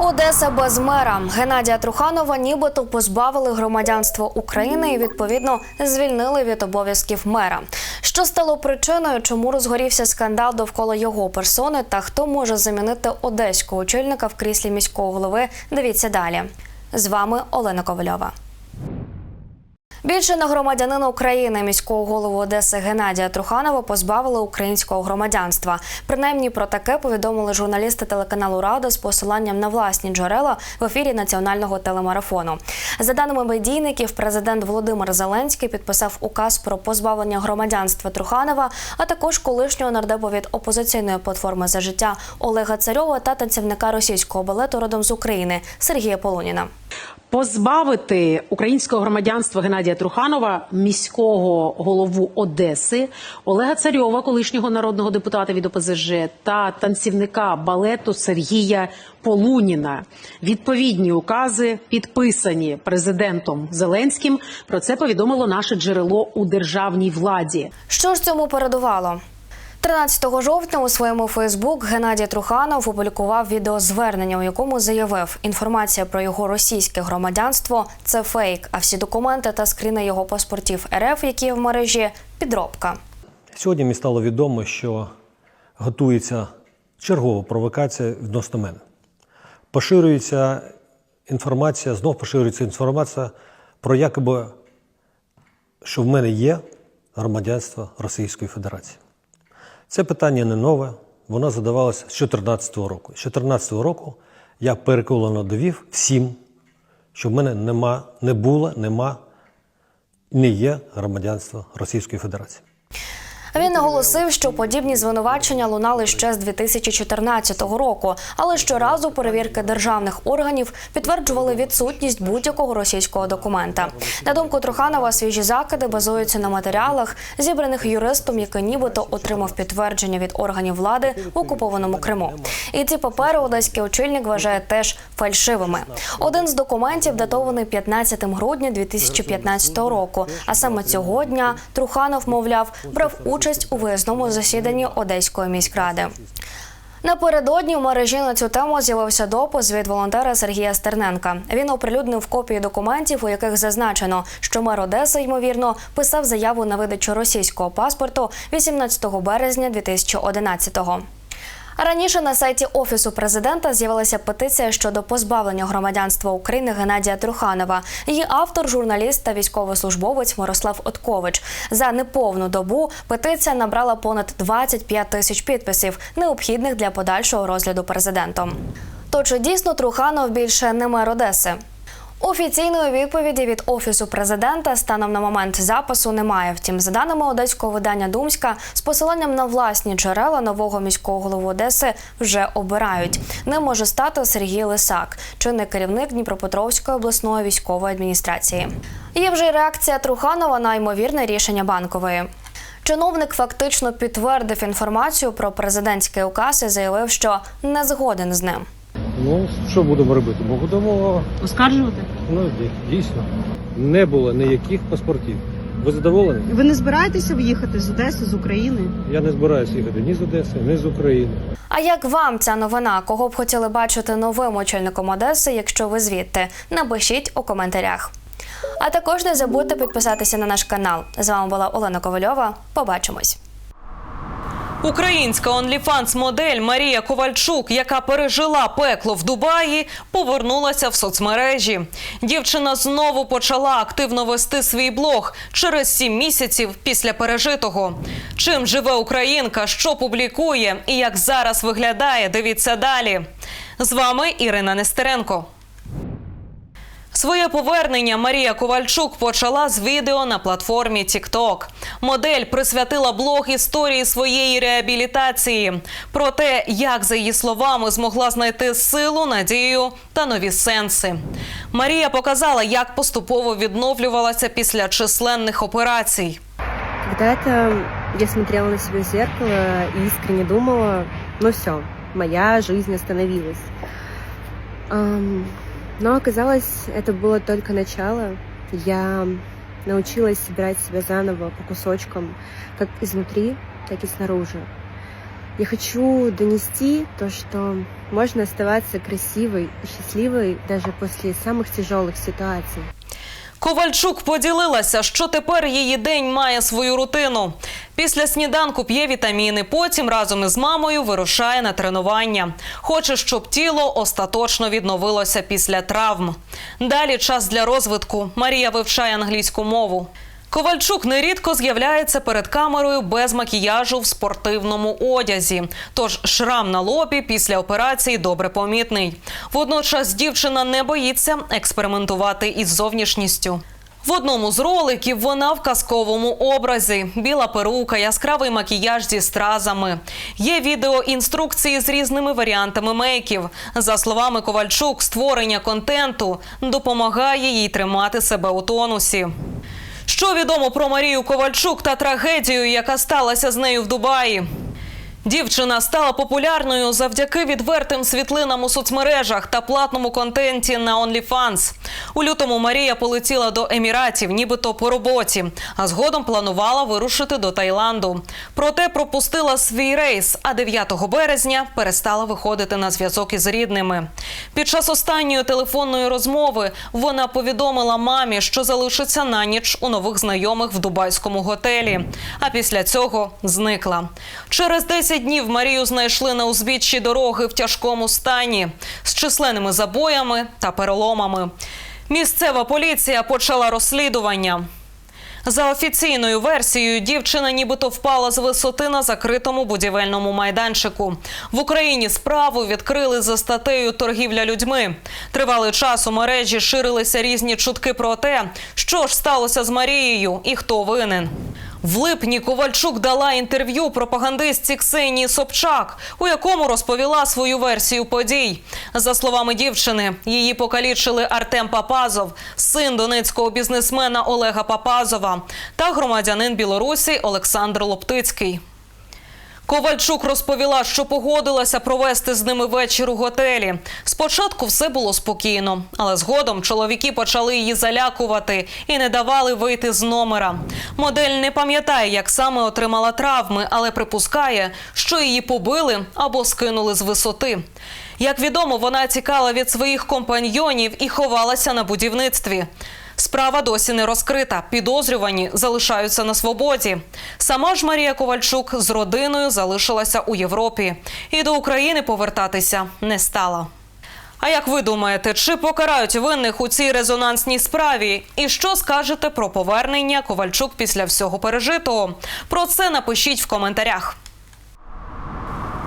Одеса без мера Геннадія Труханова нібито позбавили громадянства України і відповідно звільнили від обов'язків мера. Що стало причиною, чому розгорівся скандал довкола його персони, та хто може замінити одеського очільника в кріслі міського голови? Дивіться далі. З вами Олена Ковальова. Більше на громадянина України міського голову Одеси Геннадія Труханова позбавили українського громадянства. Принаймні про таке повідомили журналісти телеканалу Рада з посиланням на власні джерела в ефірі національного телемарафону. За даними медійників, президент Володимир Зеленський підписав указ про позбавлення громадянства Труханова, а також колишнього нардепа від опозиційної платформи за життя Олега Царьова та танцівника російського балету родом з України Сергія Полуніна. Позбавити українського громадянства Геннадія Труханова, міського голову Одеси, Олега Царьова, колишнього народного депутата від ОПЗЖ, та танцівника балету Сергія Полуніна. Відповідні укази підписані президентом Зеленським. Про це повідомило наше джерело у державній владі. Що ж цьому передувало? 13 жовтня у своєму Фейсбук Геннадій Труханов опублікував відеозвернення, у якому заявив, інформація про його російське громадянство це фейк, а всі документи та скріни його паспортів РФ, які є в мережі, підробка. Сьогодні мені стало відомо, що готується чергова провокація відносно мене. Поширюється інформація, знов поширюється інформація про якоби, що в мене є громадянство Російської Федерації. Це питання не нове, воно задавалося з 2014 року. З 2014 року я переконано довів всім, що в мене нема, не було, нема, не є громадянства Російської Федерації. Він наголосив, що подібні звинувачення лунали ще з 2014 року, але щоразу перевірки державних органів підтверджували відсутність будь-якого російського документа. На думку Труханова, свіжі закиди базуються на матеріалах, зібраних юристом, який нібито отримав підтвердження від органів влади в окупованому Криму. І ці папери одеський очільник вважає теж фальшивими. Один з документів датований 15 грудня 2015 року. А саме цього дня Труханов, мовляв, брав участь у виїзному засіданні Одеської міськради. Напередодні в мережі на цю тему з'явився допис від волонтера Сергія Стерненка. Він оприлюднив копії документів, у яких зазначено, що мер Одеси ймовірно писав заяву на видачу російського паспорту 18 березня 2011-го. Раніше на сайті офісу президента з'явилася петиція щодо позбавлення громадянства України Геннадія Труханова. Її автор, журналіст та військовослужбовець Мирослав Откович. За неповну добу петиція набрала понад 25 тисяч підписів, необхідних для подальшого розгляду президентом. То чи дійсно Труханов більше не мер Одеси? Офіційної відповіді від офісу президента станом на момент запису немає. Втім, за даними одеського видання Думська, з посиланням на власні джерела нового міського голову Одеси вже обирають. Ним може стати Сергій Лисак, чинний керівник Дніпропетровської обласної військової адміністрації. Є вже й реакція Труханова на ймовірне рішення банкової. Чиновник фактично підтвердив інформацію про президентський указ і заявив, що не згоден з ним. Ну, що будемо робити? Бо будемо, Оскаржувати? ну, дій- дійсно. Не було ніяких паспортів. Ви задоволені? Ви не збираєтеся в'їхати з Одеси, з України? Я не збираюся їхати ні з Одеси, ні з України. А як вам ця новина? Кого б хотіли бачити новим очільником Одеси, якщо ви звідти? Напишіть у коментарях. А також не забудьте підписатися на наш канал. З вами була Олена Ковальова. Побачимось. Українська онліфанс-модель Марія Ковальчук, яка пережила пекло в Дубаї, повернулася в соцмережі. Дівчина знову почала активно вести свій блог через сім місяців після пережитого. Чим живе українка, що публікує і як зараз виглядає, дивіться далі. З вами Ірина Нестеренко. Своє повернення Марія Ковальчук почала з відео на платформі TikTok. Модель присвятила блог історії своєї реабілітації про те, як за її словами змогла знайти силу, надію та нові сенси. Марія показала, як поступово відновлювалася після численних операцій. Когда-то я смотрела на себя в зеркало и искренне думала, ну все, моя жизнь остановилась. Но оказалось, это было только начало. Я научилась собирать себя заново по кусочкам, как изнутри, так и снаружи. Я хочу донести то, что можно оставаться красивой и счастливой даже после самых тяжелых ситуаций. Ковальчук поділилася, що тепер її день має свою рутину. Після сніданку п'є вітаміни, потім разом із мамою вирушає на тренування. Хоче, щоб тіло остаточно відновилося після травм. Далі час для розвитку. Марія вивчає англійську мову. Ковальчук нерідко з'являється перед камерою без макіяжу в спортивному одязі. Тож шрам на лобі після операції добре помітний. Водночас дівчина не боїться експериментувати із зовнішністю. В одному з роликів вона в казковому образі: біла перука, яскравий макіяж зі стразами. Є відео інструкції з різними варіантами мейків. За словами Ковальчук, створення контенту допомагає їй тримати себе у тонусі. Що відомо про Марію Ковальчук та трагедію, яка сталася з нею в Дубаї? Дівчина стала популярною завдяки відвертим світлинам у соцмережах та платному контенті на OnlyFans. У лютому Марія полетіла до Еміратів, нібито по роботі, а згодом планувала вирушити до Таїланду. Проте пропустила свій рейс, а 9 березня перестала виходити на зв'язок із рідними. Під час останньої телефонної розмови вона повідомила мамі, що залишиться на ніч у нових знайомих в дубайському готелі. А після цього зникла. Через 10 днів Марію знайшли на узбіччі дороги в тяжкому стані з численними забоями та переломами. Місцева поліція почала розслідування. За офіційною версією, дівчина нібито впала з висоти на закритому будівельному майданчику. В Україні справу відкрили за статтею торгівля людьми. Тривалий час у мережі ширилися різні чутки про те, що ж сталося з Марією і хто винен. В липні Ковальчук дала інтерв'ю пропагандистці Ксенії Собчак, у якому розповіла свою версію подій. За словами дівчини, її покалічили Артем Папазов, син донецького бізнесмена Олега Папазова та громадянин Білорусі Олександр Лоптицький. Ковальчук розповіла, що погодилася провести з ними вечір у готелі. Спочатку все було спокійно, але згодом чоловіки почали її залякувати і не давали вийти з номера. Модель не пам'ятає, як саме отримала травми, але припускає, що її побили або скинули з висоти. Як відомо, вона тікала від своїх компаньйонів і ховалася на будівництві. Справа досі не розкрита. Підозрювані залишаються на свободі. Сама ж Марія Ковальчук з родиною залишилася у Європі і до України повертатися не стала. А як ви думаєте, чи покарають винних у цій резонансній справі? І що скажете про повернення Ковальчук після всього пережитого? Про це напишіть в коментарях.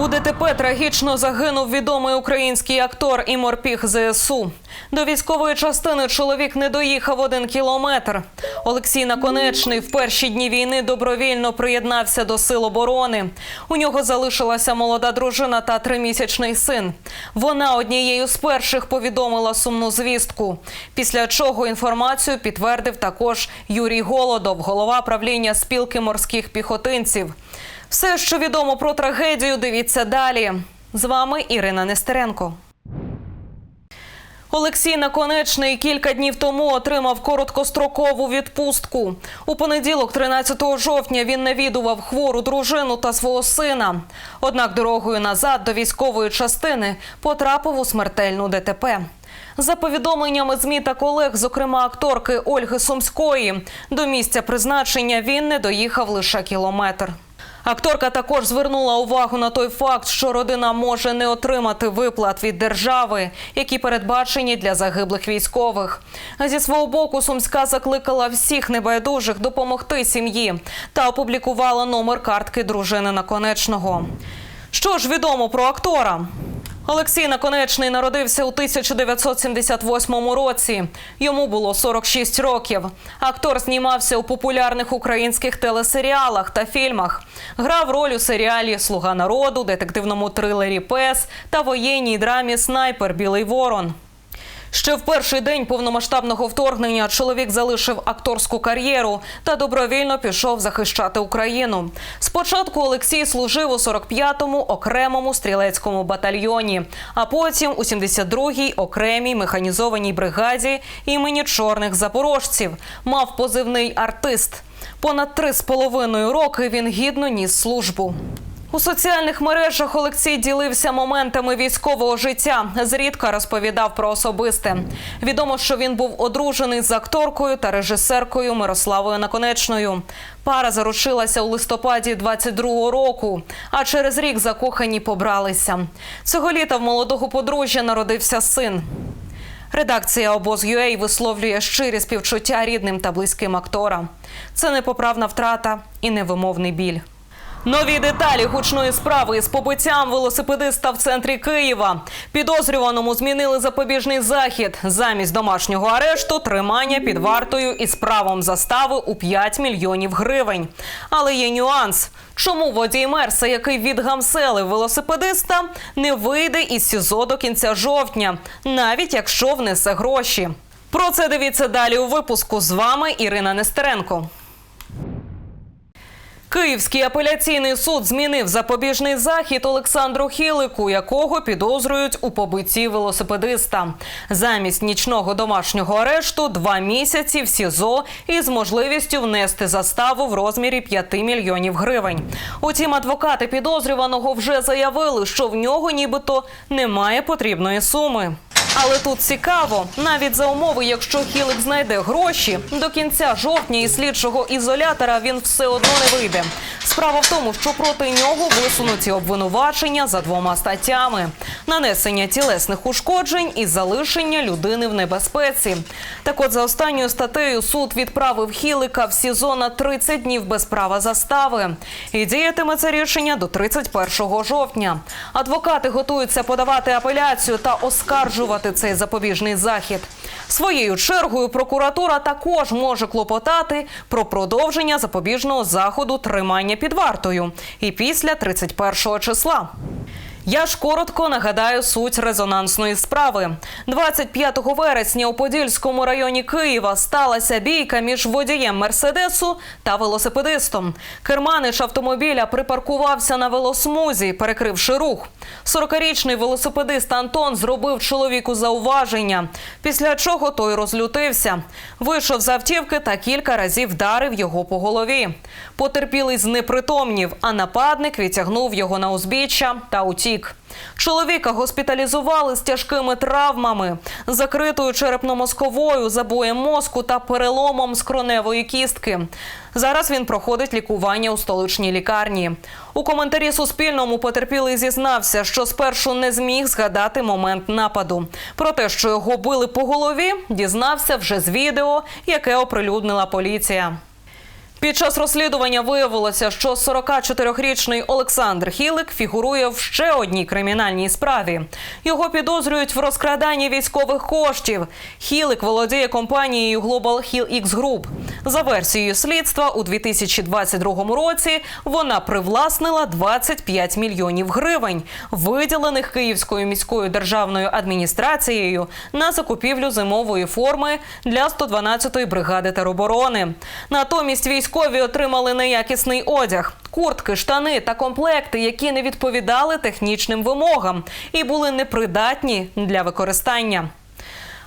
У ДТП трагічно загинув відомий український актор і морпіг ЗСУ. До військової частини чоловік не доїхав один кілометр. Олексій Наконечний в перші дні війни добровільно приєднався до сил оборони. У нього залишилася молода дружина та тримісячний син. Вона однією з перших повідомила сумну звістку. Після чого інформацію підтвердив також Юрій Голодов, голова правління спілки морських піхотинців. Все, що відомо про трагедію, дивіться далі. З вами Ірина Нестеренко. Олексій Наконечний кілька днів тому отримав короткострокову відпустку. У понеділок, 13 жовтня, він навідував хвору дружину та свого сина. Однак дорогою назад до військової частини потрапив у смертельну ДТП. За повідомленнями ЗМІ та колег, зокрема акторки Ольги Сумської, до місця призначення він не доїхав лише кілометр. Акторка також звернула увагу на той факт, що родина може не отримати виплат від держави, які передбачені для загиблих військових. Зі свого боку Сумська закликала всіх небайдужих допомогти сім'ї та опублікувала номер картки дружини Наконечного. Що ж відомо про актора? Олексій Наконечний народився у 1978 році. Йому було 46 років. Актор знімався у популярних українських телесеріалах та фільмах. Грав роль у серіалі Слуга народу, детективному трилері Пес та воєнній драмі Снайпер Білий Ворон. Ще в перший день повномасштабного вторгнення чоловік залишив акторську кар'єру та добровільно пішов захищати Україну. Спочатку Олексій служив у 45-му окремому стрілецькому батальйоні, а потім у 72-й окремій механізованій бригаді імені чорних запорожців. Мав позивний артист. Понад три з половиною роки він гідно ніс службу. У соціальних мережах Олексій ділився моментами військового життя. Зрідка розповідав про особисте. Відомо, що він був одружений з акторкою та режисеркою Мирославою Наконечною. Пара заручилася у листопаді 22-го року, а через рік закохані побралися. Цього літа в молодого подружжя народився син. Редакція обоз.UA висловлює щирі співчуття рідним та близьким актора. Це непоправна втрата і невимовний біль. Нові деталі гучної справи із побиттям велосипедиста в центрі Києва. Підозрюваному змінили запобіжний захід. Замість домашнього арешту тримання під вартою із правом застави у 5 мільйонів гривень. Але є нюанс. Чому водій Мерса, який відгамселив велосипедиста, не вийде із СІЗО до кінця жовтня, навіть якщо внесе гроші? Про це дивіться далі у випуску. З вами Ірина Нестеренко. Київський апеляційний суд змінив запобіжний захід Олександру Хілику, якого підозрюють у побитті велосипедиста. Замість нічного домашнього арешту два місяці в СІЗО із можливістю внести заставу в розмірі 5 мільйонів гривень. Утім, адвокати підозрюваного вже заявили, що в нього нібито немає потрібної суми. Але тут цікаво, навіть за умови, якщо Хілик знайде гроші, до кінця жовтня із слідчого ізолятора він все одно не вийде. Справа в тому, що проти нього висунуті обвинувачення за двома статтями: нанесення тілесних ушкоджень і залишення людини в небезпеці. Так от за останньою статтею суд відправив Хілика в СІЗО на 30 днів без права застави. І діятиме це рішення до 31 жовтня. Адвокати готуються подавати апеляцію та оскаржувати цей запобіжний захід. Своєю чергою прокуратура також може клопотати про продовження запобіжного заходу тримання під вартою і після 31 числа. Я ж коротко нагадаю суть резонансної справи. 25 вересня у Подільському районі Києва сталася бійка між водієм мерседесу та велосипедистом. Керманич автомобіля припаркувався на велосмузі, перекривши рух. 40-річний велосипедист Антон зробив чоловіку зауваження, після чого той розлютився. Вийшов з автівки та кілька разів вдарив його по голові. Потерпілий знепритомнів, а нападник відтягнув його на узбіччя та утік. Чоловіка госпіталізували з тяжкими травмами, закритою черепно-мозковою, забоєм мозку та переломом скроневої кістки. Зараз він проходить лікування у столичній лікарні. У коментарі Суспільному потерпілий зізнався, що спершу не зміг згадати момент нападу. Про те, що його били по голові, дізнався вже з відео, яке оприлюднила поліція. Під час розслідування виявилося, що 44-річний Олександр Хілик фігурує в ще одній кримінальній справі. Його підозрюють в розкраданні військових коштів. Хілик володіє компанією Global Hill X Group. За версією слідства, у 2022 році вона привласнила 25 мільйонів гривень, виділених Київською міською державною адміністрацією на закупівлю зимової форми для 112-ї бригади тероборони. Натомість військові отримали неякісний одяг, куртки, штани та комплекти, які не відповідали технічним вимогам і були непридатні для використання.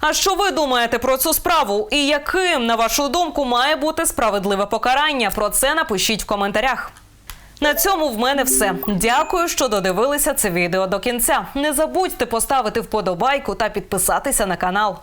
А що ви думаєте про цю справу? І яким, на вашу думку, має бути справедливе покарання? Про це напишіть в коментарях. На цьому в мене все. Дякую, що додивилися це відео до кінця. Не забудьте поставити вподобайку та підписатися на канал.